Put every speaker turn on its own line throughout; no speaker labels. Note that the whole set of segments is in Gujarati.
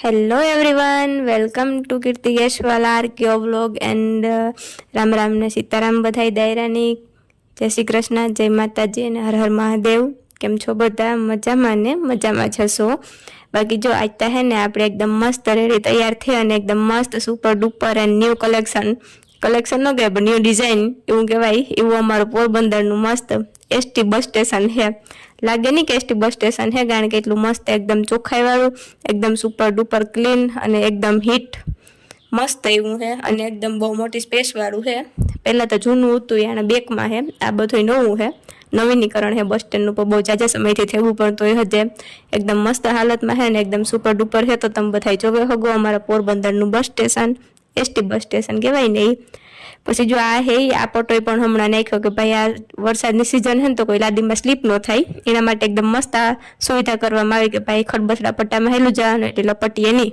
Hello everyone welcome to Kirti Yashwala આરકીઓ blog and Ram Ram ને સીતારામ બધાઈ દાયરાની જય શ્રી કૃષ્ણ, જય માતાજી, અને હર હર મહાદેવ. કેમ છો બધા? મજામાં ને? મજામાં છસો બાકી જો આજ હે ને આપણે એકદમ મસ્ત રેડી તૈયાર થઈ અને એકદમ મસ્ત super duper and new collection collection ન કહેવાય પણ ન્યૂ ડિઝાઇન એવું કહેવાય, એવું અમારું પોરબંદરનું મસ્ત એસટી બસ સ્ટેશન છે લાગે નહીં કે એસટી બસ સ્ટેશન છે કારણ કે એટલું મસ્ત એકદમ ચોખ્ખાઈ વાળું એકદમ સુપર ડુપર ક્લીન અને એકદમ હીટ મસ્ત એવું છે અને એકદમ બહુ મોટી સ્પેસ વાળું છે પહેલાં તો જૂનું હતું એના બેકમાં છે આ બધું નવું છે નવીનીકરણ છે બસ સ્ટેન્ડનું, પણ બહુ જાજા સમયથી થયું પણ તો એ હજે. એકદમ મસ્ત હાલતમાં છે ને એકદમ સુપર ડુપર છે તો તમે બધા જોવે હગો અમારા પોરબંદરનું bus station, ST bus station કહેવાય ને ઈ. પછી જો આ હે, આ પટોય પણ હમણાં નાખ્યો કે ભાઈ આ વરસાદની સિઝન હે ને તો કોઈ લાદીમાં સ્લીપ ન થાય. એના માટે એકદમ મસ્ત આ સુવિધા કરવામાં આવી કે ભાઈ ખડબસડા પટ્ટામાં હેલું જવાનું એટલે લપટીએ નહીં.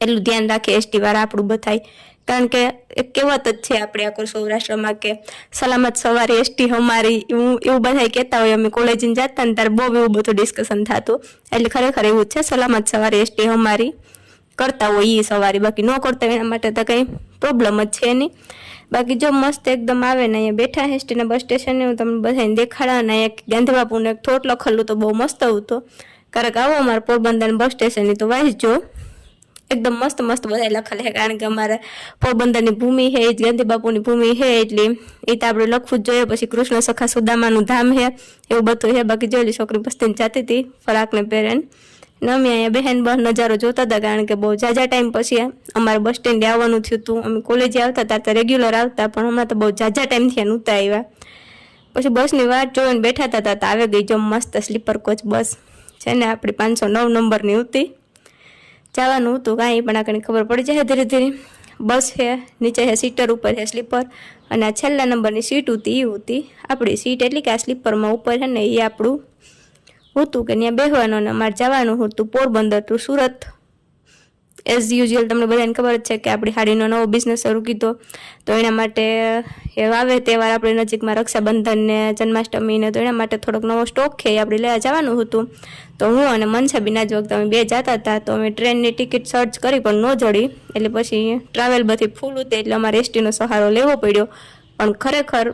એટલું ધ્યાન રાખે એસટી વાળા આપણું બધાય. કારણ કે એક કહેવત જ છે આપણે આખો સૌરાષ્ટ્રમાં કે સલામત સવારે એસટી અમારી, એવું એવું બધા કહેતા હોય. અમે કોલેજને જતા ને ત્યારે બહુ એવું બધું ડિસ્કશન થતું. એટલે ખરેખર એવું જ છે, સલામત સવારે એસટી અમારી. કરતા હોય એ સવારી. બાકી ન કરતા એના માટે તો કંઈ પ્રોબ્લેમ જ છે નહીં. બાકી જો મસ્ત એકદમ આવે ને અહીંયા બેઠા હેસ્ટીના બસ સ્ટેશને હું તમને બધાને દેખાડા ને અહીંયા ગાંધીબાપુને એક થોટ લખેલું તો બહુ મસ્ત હતો કારણ કે આવો અમારા પોરબંદર બસ સ્ટેશનની તો વાંચજો એકદમ મસ્ત મસ્ત બધા લખેલ છે કારણ કે અમારે પોરબંદરની ભૂમિ છે જ ગાંધીબાપુની ભૂમિ છે એટલે એ તો આપણે લખવું જ જોઈએ. પછી કૃષ્ણ સખા સુદામાનું ધામ છે એવું બધું છે બાકી જોયેલી છોકરી બસ્તીને જાતી હતી ફરાકને પહેરેન. ને અમે અહીંયા બહેન બહન નજારો જોતા હતા કારણ કે બહુ ઝાઝા ટાઈમ પછી અમારે બસ સ્ટેન્ડે આવવાનું થયું હતું. અમે કોલેજે આવતા ત્યારે તો રેગ્યુલર આવતા, પણ હમણાં તો બહુ ઝાઝા ટાઈમ થયા નહોતા આવ્યા પછી બસની વાટ જોઈને બેઠા હતા, તો આવી ગઈ જો મસ્ત સ્લીપર કોચ બસ છે ને આપણી પાંચસો નવ નંબરની હતી જવાનું હતું, કાંઈ પણ આગળ ખબર પડી જાય ધીરે ધીરે. બસ છે, નીચે છે સીટર ઉપર છે સ્લીપર અને આ છેલ્લા નંબરની સીટ હતી એ હતી આપણી સીટ એટલે કે આ સ્લીપરમાં ઉપર છે ને એ આપણું હતું કે ત્યાં બેસવાનું અને અમારે જવાનું હતું Porbandar to Surat. As usual તમને બધાને ખબર જ છે કે આપણી હાડીનો નવો બિઝનેસ શરૂ કીધો. તો એના માટે આવે તહેવાર આપણી નજીકમાં રક્ષાબંધન ને જન્માષ્ટમી ને તો એના માટે થોડોક નવો સ્ટોક છે એ આપણે લેવા જવાનું હતું. તો હું અને મનસાબીન આજ વખતે અમે બે જતા હતા, તો અમે ટ્રેનની ટિકિટ સર્ચ કરી પણ ન જડી. એટલે પછી ટ્રાવેલ બધી ફૂલ હતી એટલે અમારે એસટીનો સહારો લેવો પડ્યો. પણ ખરેખર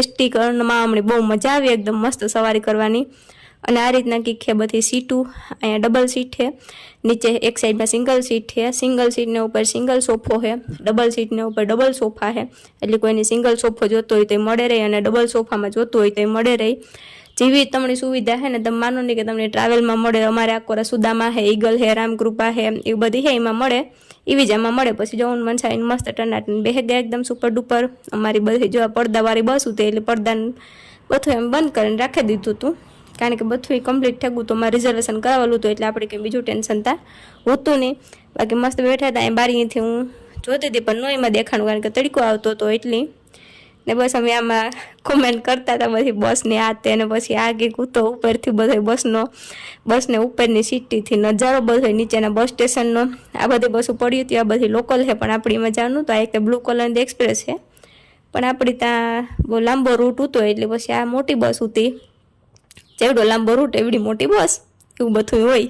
એસટી કરણમાં અમને બહુ મજા આવી, એકદમ મસ્ત સવારી કરવાની. અને આ રીતના કંઈક છે, બધી સીટું, અહીંયા ડબલ સીટ છે, નીચે એક સાઈડમાં સિંગલ સીટ છે, સિંગલ સીટને ઉપર સિંગલ સોફો છે, ડબલ સીટને ઉપર ડબલ સોફા છે, એટલે કોઈને સિંગલ સોફો જોતો હોય તો એ મળે રહે અને ડબલ સોફામાં જોતો હોય તો એ મળે રહે. જેવી તમને સુવિધા છે ને, તમે માનો નહીં કે તમને ટ્રાવેલમાં મળે, અમારે આખો રસુદામાં છે, ઈગલ છે, રામકૃપા છે, એવું બધી છે, એમાં મળે, એવી જ આમાં મળે, પછી જો હું મનસાઈને મસ્ત ટનાટન બે ગયા એકદમ સુપર ડુપર અમારી બધી જો પડદાવાળી બસ હતી એટલે પડદાને બધું એમ બંધ કરીને રાખી દીધું હતું કારણ કે બધું કમ્પ્લીટ થયું તો મારે રિઝર્વેશન કરાવેલું હતું એટલે આપણે કંઈ બીજું ટેન્શન તા હોતું નહીં. બાકી મસ્ત બેઠા હતા એ બારીથી હું જોતી હતી પણ નો એમાં દેખાણું કારણ કે તડકો આવતો હતો એટલી. ને બસ અમે આમાં કોમેન્ટ કરતા હતા બધી બસની આ તે ને પછી આગે કૂતો ઉપરથી બધો બસનો, બસને ઉપરની સીટીથી નજારો બધો નીચેના બસ સ્ટેશનનો આ બધી બસો પડી હતી, આ બધી લોકલ છે, પણ આપણી મજાનું તો આ એક બ્લુ કલરની એક્સપ્રેસ છે. પણ આપણી ત્યાં બહુ લાંબો રૂટ હતો એટલે પછી આ મોટી બસ હતી. જેવડો લાંબો રૂટ એવડી મોટી બસ, એવું બધું હોય.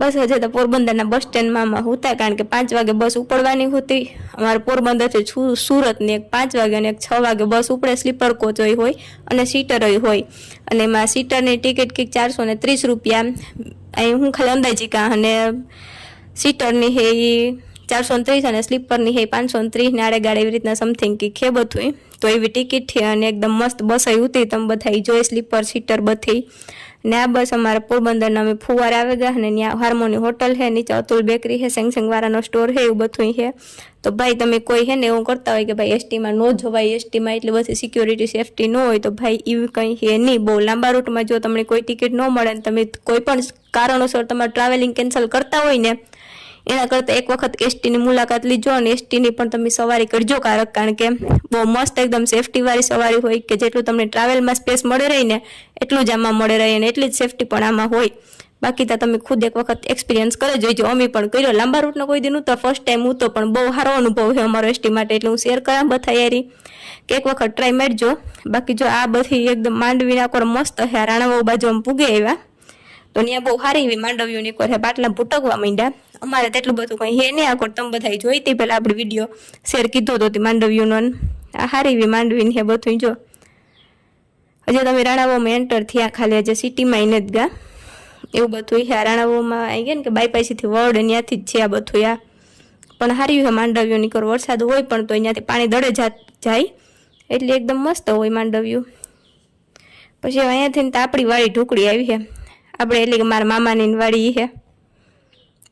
બસ હજે તો પોરબંદરના બસ સ્ટેન્ડમાં અમે હતા, કારણ કે પાંચ વાગે બસ ઉપડવાની હતી. અમારે પોરબંદરથી સુરતની એક પાંચ વાગે અને એક છ વાગે બસ ઉપડે, સ્લીપર કોચ હોય અને સીટરય હોય અને એમાં સીટરની ટિકિટ કંઈક ચારસો ને ત્રીસ રૂપિયા. અહીં હું ખાલી અંદાજી કાં અને સીટરની હે એ ચારસો ત્રીસ અને સ્લીપરની હે, પાંચસો ત્રીસ ને આડેગાડે એવી રીતના સમથિંગ કંઈક છે બધું તો એવી ટિકિટ છે અને એકદમ મસ્ત બસ ઉતરી તમે બધા જોઈ સ્લીપર, સીટર બધી. ને આ બસ અમારા પોરબંદરના અમે ફુવાર આવે ગયા અને ત્યાં હાર્મોની હોટલ છે, નીચે અતુલ બેકરી છે સેમસંગ વાળાનો સ્ટોર છે, એવું બધું છે. તો ભાઈ તમે કોઈ છે ને એવું કરતા હોય કે ભાઈ એસટીમાં ન જવાય, એસટીમાં એટલી બધી સિક્યોરિટી સેફટી ન હોય તો ભાઈ એવું કંઈ છે નહીં. બહુ લાંબા રૂટમાં જો તમને કોઈ ટિકિટ ન મળે ને તમે કોઈ પણ કારણોસર તમારું ટ્રાવેલિંગ કેન્સલ કરતા હોય ને એના કરતાં એક વખત એસટીની મુલાકાત લીજો અને એસટીની પણ તમે સવારી કરજો, કારક કારણ કે બહુ મસ્ત એકદમ સેફટીવાળી સવારી હોય કે જેટલું તમને ટ્રાવેલમાં સ્પેસ મળે રહી ને એટલું જ આમાં મળે રહી અને એટલી જ સેફટી પણ આમાં હોય. બાકી તો તમે ખુદ એક વખત એક્સપિરિયન્સ કરી જોઈજો અમે પણ કર્યો. લાંબા રૂટનો કોઈ દિન તો ફર્સ્ટ ટાઈમ હું તો પણ બહુ સારો અનુભવ છે અમારો એસટી માટે. એટલે હું શેર કરા બધા યારી કે એક વખત ટ્રાય મારજો. બાકી જો આ બધી એકદમ માંડવીના કોર મસ્ત છે રાણાવાવ બાજુ આમ પૂગે આવ્યા. તો ત્યાં બહુ સારી એવી માંડવીઓની એક વાર બાટલા ભૂટકવા માંડ્યા. અમારે તેટલું બધું કંઈ હે નહીં આખો તમે બધા જોઈ હતી પહેલાં આપણે વીડિયો શેર કીધો હતો તે માંડવીઓનો આ સારી એવી માંડવી ને બધું જો. હજી તમે રાણાવોમાં એન્ટર થયા ખાલી, હજી સિટીમાં એને જ ગયા એવું બધું આ રાણાવામાં આવી ગયા ને કે બાયપાસીથી વર્ડ ત્યાંથી જ છે આ બધું આ. પણ સારી હોય માંડવીઓની કર, વરસાદ હોય પણ તો અહીંયાથી પાણી જાત જાય. એટલે એકદમ મસ્ત હોય માંડવ્યું પછી અહીંયાથી આપણી વાળી ઢોકળી આવી છે આપણે એટલે કે મારા મામાની વાડી છે.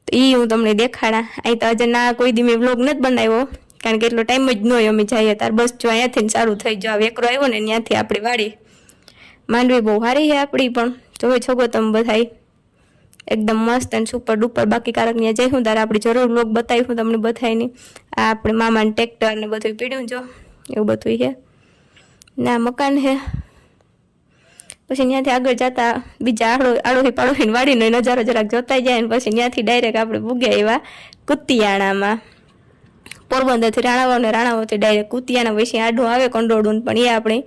તો એ હું તમને દેખાડા. અહીં તો હજે ના કોઈ દી મેં વ્લોગ નથી બનાવ્યો, કારણ કે એટલો ટાઈમ જ ન હોય અમે જઈએ. તાર બસ જો અહીંયાથી સારું થઈ જાવ એકરો આવ્યો ને ત્યાંથી આપણી વાડી માંડવી બહુ સારી છે આપણી પણ. જોવે છોકો તમે બધાય. એકદમ મસ્ત અને સુપર ડુપર બાકી કારક ત્યાં જઈ હું. તારે આપણી જરૂર લોક બતાવી હું તમને બતાવી આ આપણે મામાને ટ્રેક્ટર ને બધું પીડ્યું જો. એવું બધું છે. ના, મકાન છે. પછી ત્યાંથી આગળ જતા બીજા આડો આડોહી પાડોશી વાડીનો નજારો જરાક જોતા જાય ને પછી ત્યાંથી ડાયરેક્ટ આપણે ભૂગ્યા એવા કુતિયાણામાં. પોરબંદરથી રાણાવાવ ને રાણાવાવથી ડાયરેક્ટ કુતિયાણા પછી આડું આવે કંડોળું પણ એ આપણે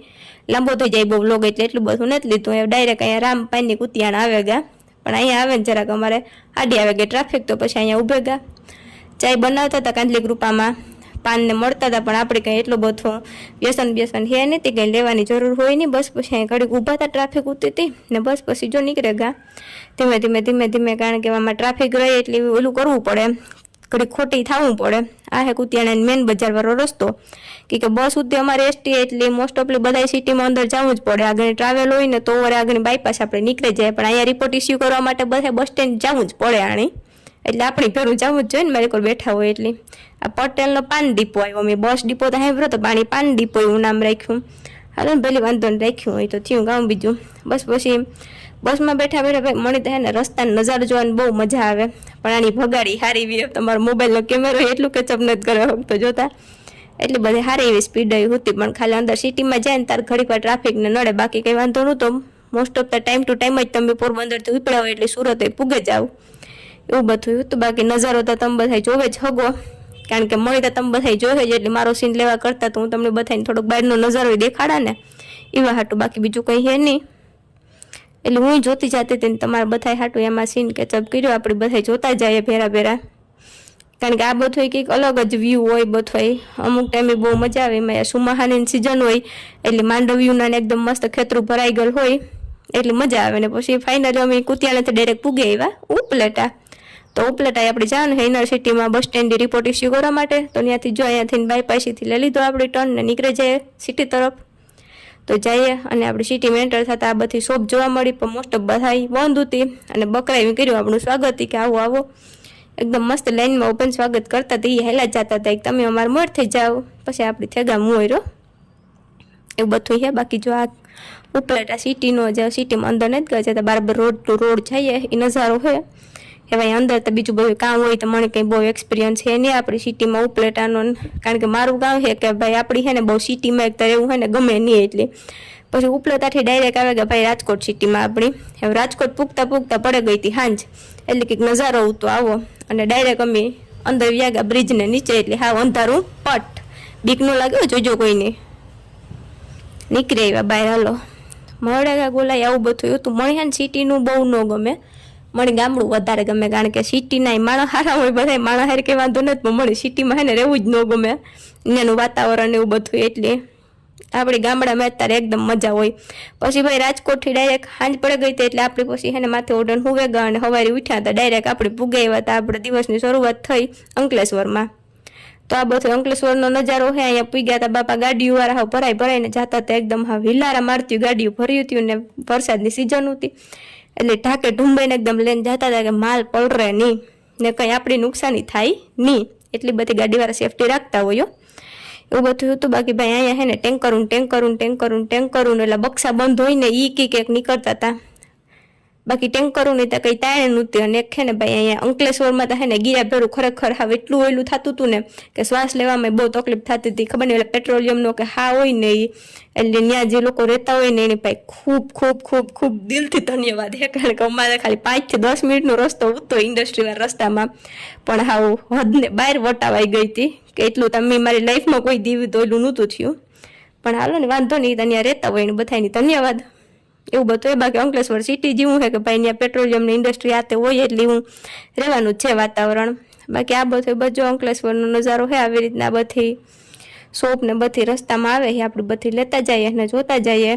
લાંબો થઈ જાય બહુ લોગ એટલે એટલું બધું નથી લીધું. એ ડાયરેક્ટ અહીંયા રામપાઈની કુતિયાણા આવે ગયા પણ અહીંયા આવે ને જરાક અમારે આડી આવે ગયા ટ્રાફિક તો પછી અહીંયા ઊભે ગયા ચાય બનાવતા હતા કાંદલી ગ્રુપામાં પાનને મળતા હતા, પણ આપણે કંઈ એટલો બધો વ્યસન વ્યસન હે નથી, કંઈ લેવાની જરૂર હોય નહીં. બસ પછી અહીં ઘડીક ઊભા હતા ટ્રાફિક ઉતી હતી ને બસ પછી જો નીકળે ગા ધીમે ધીમે ધીમે ધીમે, કારણ કે આમાં ટ્રાફિક રહે એટલે ઓલું કરવું પડે. ઘડીક ખોટી થવું પડે. આ હે કુતિયાણા મેન બજારવાળો રસ્તો. કે કે બસ સુધી અમારે એસટી એટલે મોસ્ટ ઓફલી બધા સિટીમાં અંદર જવું જ પડે. આગળ ટ્રાવેલ હોય ને તો વરે આગળ બાયપાસ આપણે નીકળી જાય. પણ અહીંયા રિપોર્ટ ઇસ્યુ કરવા માટે બધા બસ સ્ટેન્ડ જવું જ પડે આણી એટલે આપણી ઘરું જવું જ જોઈએ ને, મારી કોઈ બેઠા હોય એટલે. આ પટેલનો પાન ડીપો આવ્યો, મેં બસ ડીપો તો સાંભળ્યો તો પાણી પાન ડીપો એવું નામ રાખ્યું. હાલો ને પહેલી વાંધો રાખ્યું હોય તો થયું ગામ બીજું. બસ પછી બસમાં બેઠા બેઠા ભાઈ મળી તો ને, રસ્તાનો નજારો જોવાની બહુ મજા આવે. પણ આની ભગાડી હારી એવી તમારો મોબાઈલનો કેમેરો એટલું કેચઅપ નથી કરે તો જોતા. એટલે બધી સારી એવી સ્પીડ હતી, પણ ખાલી અંદર સિટીમાં જાય ને તાર ઘડીક વાર ટ્રાફિકને નડે, બાકી કંઈ વાંધો નહોતો. Most of the time to time જ તમે પોરબંદરથી ઉપડ્યા હોય એટલે સુરત પૂગે જાવ. એવું બધું હતું. બાકી નજારો તો તમે બધા જોવે જ હગો. કારણ કે મળી તો તમે બધા જોવે જ, એટલે મારો સીન લેવા કરતા તો હું તમને બધાને થોડોક બહારનો નજારો દેખાડા ને. એવા હાટું બાકી બીજું કંઈ હે નહીં. એટલે હું જોતી જતી હતી ને તમારા બધા હાટું એમાં સીન કેચઅપ કર્યો. આપણે બધા જોતા જઈએ ભેરા ભેરા. કારણ કે આ બધું કંઈક અલગ જ વ્યૂ હોય બધું અમુક ટાઈમે બહુ મજા આવે. એમાં સુમાહાની સિઝન હોય, એટલે માંડવ્યુના એકદમ મસ્ત ખેતરું ભરાઈ ગયેલ હોય, એટલે મજા આવે. ને પછી ફાઇનલી અમે કુતિયાણાથી ડાયરેક્ટ પૂગે આવ્યા, ઉપલેટા. તો ઉપલેટા આપણે જવાનું યુનિવર્સિટીમાં બસ સ્ટેન્ડ રિપોર્ટ ઇસ્યુ કરવા માટે. તો ત્યાંથી જો અહીંયાથી બાયપાસીથી લઈ લીધો આપણે ટર્ન ને નીકળી જાય સિટી તરફ. તો જઈએ અને આપણે સિટીમાં એન્ટર થતા આ બધી શોપ જોવા મળી, પણ મોસ્ટ ઓફ બધા બંધ હતી. અને બકરાઈ કર્યું, આપણું સ્વાગત કે આવો આવો. એકદમ મસ્ત લાઈનમાં ઓપન સ્વાગત કરતા હતા એ હેલા જતા હતા તમે અમારે મોડ થઈ જાઓ. પછી આપણે થેગા મોયરો એવું બધું છે બાકી જો આ ઉપલેટા સિટીનો જે સિટીમાં અંદર નથી ગયા જતા બરાબર રોડ ટુ રોડ જઈએ એ નજારો છે. હવે અંદર તો બીજું બધું કામ હોય તો મને કંઈ બહુ એક્સપિરિયન્સ છે નહીં આપણી સિટીમાં ઉપલેટાનો કારણ કે મારું ગામ છે કે ભાઈ આપણી છે ને બહુ સિટીમાં એક તો એવું હોય ને ગમે નહીં એટલે. પછી ઉપલેટાથી ડાયરેક્ટ આવે કે ભાઈ રાજકોટ સિટીમાં આપણી. હવે રાજકોટ પૂગતા પૂગતા પડે ગઈ હતી હાંજ. એટલે કંઈક નજારો ઉતો આવો. અને ડાયરેક્ટ અમે અંદર વ્યાગા બ્રિજને નીચે એટલે હા અંધારું, પટ. બીક ન લાગ્યો જોજો કોઈને. નીકળી આવ્યા બહાર, હાલો. મળે ગોલાય આવું બધું હતું. મળ્યા સિટીનું બહુ ન ગમે. મને ગામડું વધારે ગમે, કારણ કે સિટીના માણસ હારા હોય બધા માણસ હારે કંઈ વાંધો નથી, પણ મને સિટીમાં હે ને રહેવું જ ન ગમે. અહીંયાનું વાતાવરણ એવું બધું એટલે આપણે ગામડામાં અત્યારે એકદમ મજા હોય. પછી ભાઈ રાજકોટથી ડાયરેક્ટ સાંજ પડે ગઈ હતી એટલે આપણે પછી એને માથે ઓઢણ હું ગયા અને સવારે ઉઠ્યા હતા. ડાયરેક્ટ આપણે પૂગે આવ્યા હતા, આપણે દિવસની શરૂઆત થઈ અંકલેશ્વરમાં. તો આ બધો અંકલેશ્વરનો નજારો હે, અહીંયા પૂગ્યા હતા બાપા ગાડીઓ વાળા ભરાઈ ભરાઈને જતા હતા. એકદમ હા, વિલારા મારતી ગાડીઓ ભર્યું હતું ને વરસાદની સિઝન હતી. એટલે ઢાકે ઢુંબાઈને એકદમ લઈને જતા હતા કે માલ પલરે નહીં, ને કંઈ આપણી નુકસાની થાય નહીં. એટલી બધી ગાડીવાળા સેફટી રાખતા હોય એવું બધું હતું. બાકી ભાઈ અહીંયા હે ને ટેન્કરું ટેન્કરું ટેન્કરું ટેન્કરું એટલે બક્સા બંધ હોય ને કી કેક નીકળતા હતા. બાકી ટેન્કરું નહીં તો કંઈ તાણે નહોતી. અને છે ને ભાઈ અહીંયા અંકલેશ્વરમાં તો હે ને ગીરા ભેરું ખરેખર હા એટલું ઓયલું થતું હતું ને કે શ્વાસ લેવામાં બહુ તકલીફ થતી હતી. ખબર નહીં એટલે પેટ્રોલિયમનો કે હા હોય ને એ એટલે ત્યાં જે લોકો રહેતા હોય ને એની ભાઈ ખૂબ ખૂબ ખૂબ ખૂબ દિલથી ધન્યવાદ. હે, કારણ કે અમારે ખાલી પાંચથી દસ મિનિટનો રસ્તો હતો ઇન્ડસ્ટ્રીના રસ્તામાં. પણ હાવ હદને બહાર વટાવાઈ ગઈ હતી કે એટલું તમે મારી લાઈફમાં કોઈ દીવ દોયલું નહોતું થયું. પણ હાલો ને વાંધો નહીં, ત્યાં રહેતા હોય ને બધાની ધન્યવાદ. એવું બધું. એ બાકી અંકલેશ્વર સિટી જેવું છે કે ભાઈ ત્યાં પેટ્રોલિયમની ઇન્ડસ્ટ્રી આતે હોય એટલે હું રહેવાનું છે વાતાવરણ. બાકી આ બધું બધો અંકલેશ્વરનો નજારો છે, આવી રીતના બધી શોપ ને બધી રસ્તામાં આવે છે આપણે બધી લેતા જઈએ અને જોતા જઈએ.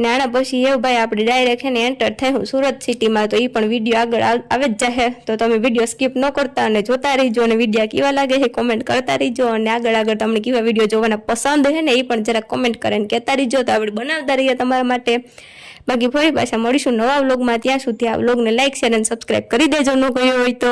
ને આના પછી એવું ભાઈ આપણે ડાયરેક્ટ છે ને એન્ટર થયું સુરત સિટીમાં તો એ પણ વીડિયો આગળ આવ- જ જાહે. તો તમે વીડિયો સ્કીપ ન કરતા અને જોતા રહીજો અને વીડિયો કેવા લાગે છે કોમેન્ટ કરતા રહીજો અને આગળ આગળ તમને કેવા વીડિયો જોવાના પસંદ છે ને એ પણ જરા કોમેન્ટ કરીને કહેતા રહીજો. તો આપણે બનાવતા રહીએ તમારા માટે. બાકી ફરી પાછા મળીશું નવા વ્લોગમાં. ત્યાં સુધી આ વ્લોગને લાઈક શેર અને સબસ્ક્રાઈબ કરી દેજો. ન ગયો હોય તો.